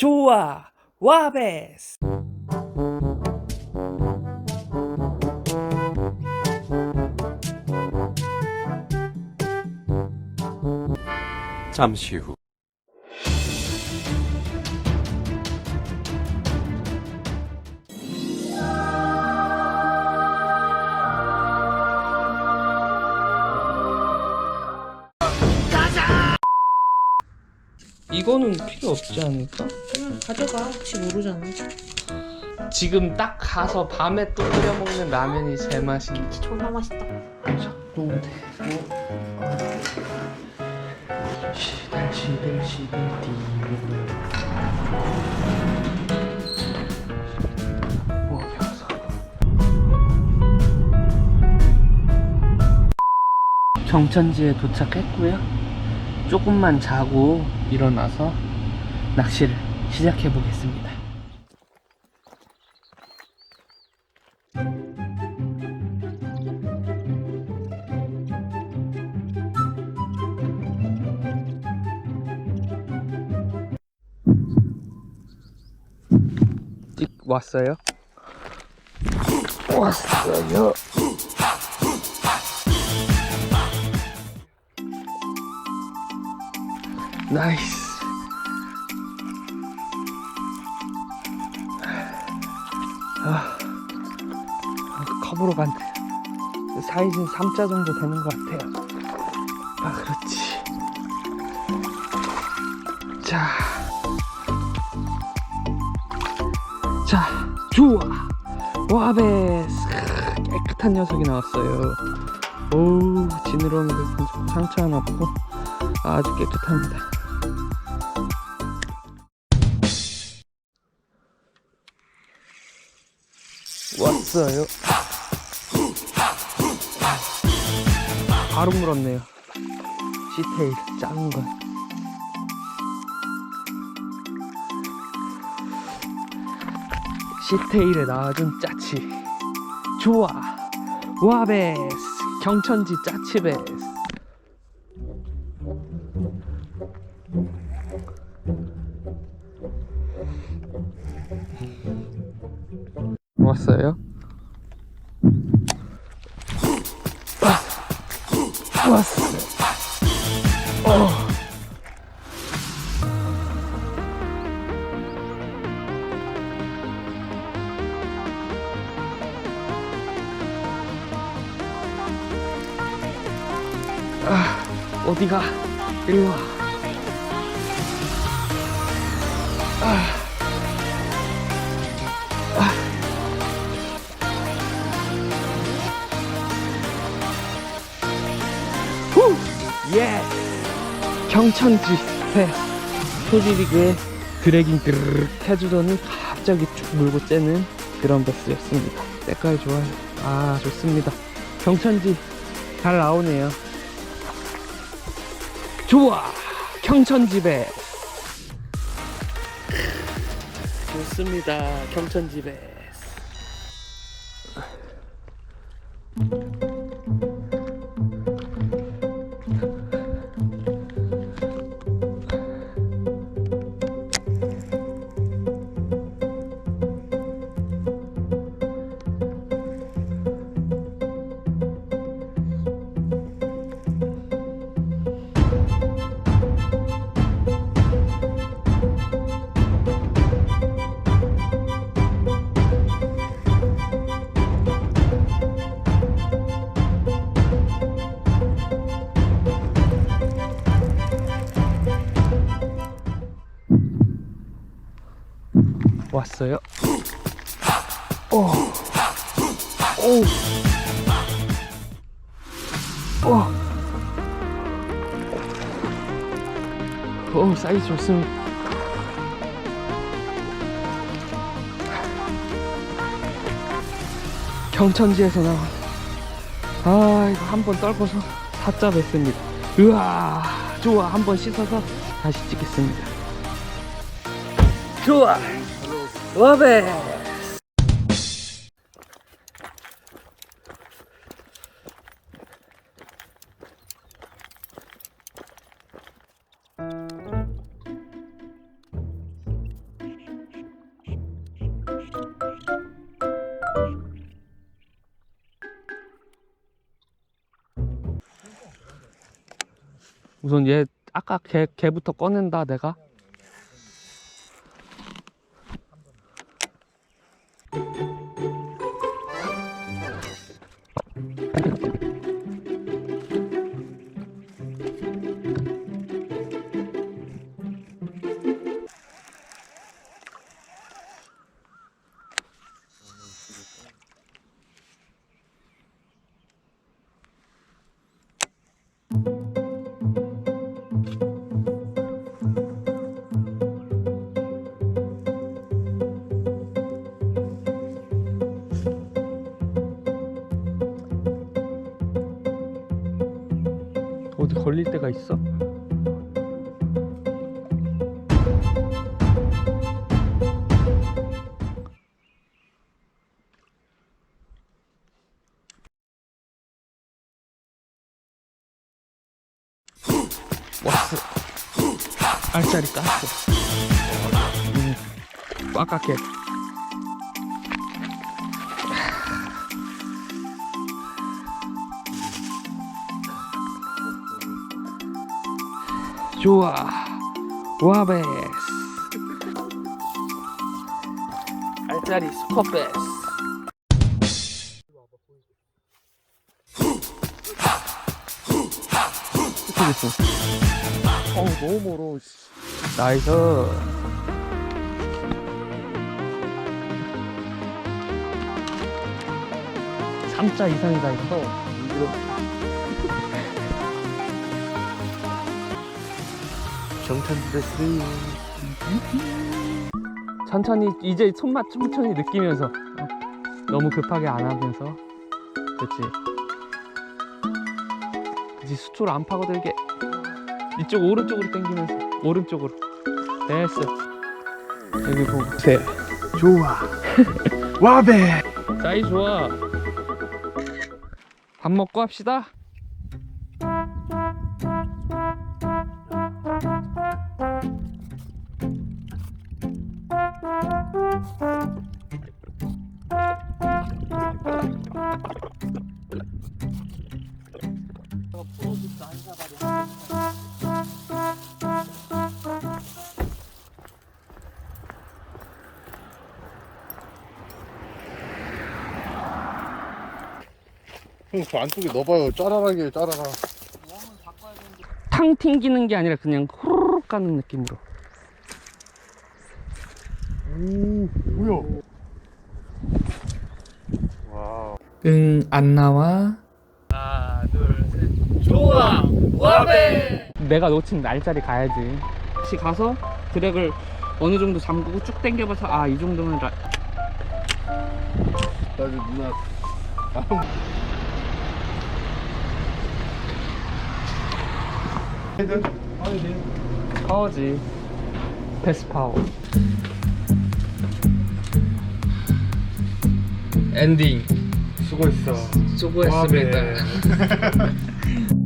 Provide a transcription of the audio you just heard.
좋아 와베스 잠시 후. 이거는 필요 없지 않을까? 그냥 가져가. 혹시 모르잖아. 지금 딱 가서 밤에 또 끓여 먹는 라면이 제맛인지 존나 맛있다. 자꾸 대고. 시들 시들 시들 모여서 경천지에 도착했고요 조금만 자고 일어나서 낚시를 시작해 보겠습니다 찍 왔어요? 왔어요. 나이스. 아, 아, 컵으로 간 사이즈는 3자 정도 되는 것 같아요. 아, 그렇지. 자. 자, 좋아. 와베스. 깨끗한 녀석이 나왔어요. 오, 지느러미도 상처 하나 없고 아주 깨끗합니다. 왔어요. 바로 물었네요. 시테일 작은 거. 시테일에 나와준 짜치 좋아 와베스 경천지 짜치베스 아, 왔어 어. 아, 어디가? 일로 와. 아. 아. 경천지 회 소지리그에 드래깅 드르륵 해주더니 갑자기 쭉 물고 째는 그런 버스였습니다. 색깔 좋아요. 아, 좋습니다. 경천지 잘 나오네요. 좋아 경천집에 좋습니다 경천집에 왔어요? 오, 오, 오, 오 사이즈 좋습니다. 경천지에서 나온. 아 이거 한 번 떨궈서 사자 뱉습니다. 으아 좋아. 한 번 씻어서 다시 찍겠습니다. 좋아 워베. 우선 얘 아까 개, 개부터 꺼낸다 내가? 어디 걸릴 때가 있어? 알짜리 깠어. 음, 꽉꽉해. 좋아. 와베스. 알짜리 스코베스. 됐어. 어우 너무 멀어. 씨. 나이스. 삼자 이상이다 이거. 정탄 드레스. 천천히 이제 손맛 천천히 느끼면서 어, 너무 급하게 안 하면서 그렇지. 그렇지 수초를 안 파고들게 이쪽 오른쪽으로 당기면서 오른쪽으로 됐어. 여기 보고 세. 좋아. 와베. 사이 좋아. 밥 먹고 합시다. 형저 안쪽에 넣어봐요. 짜라라게 짜라라. 탕 튕기는 게 아니라 그냥 후루룩 가는 느낌으로. 오 뭐야? 와. 응, 안 나와. 하나, 둘, 셋. 좋아! 와베! 내가 놓친 날짜리 가야지. 혹시 가서 드랙을 어느 정도 잠그고 쭉 당겨봐서 아, 이 정도면 라... 나 이제 누나. 헤드. 파워지. 패스 파워. 엔딩. 수고했어. 수고했습니다.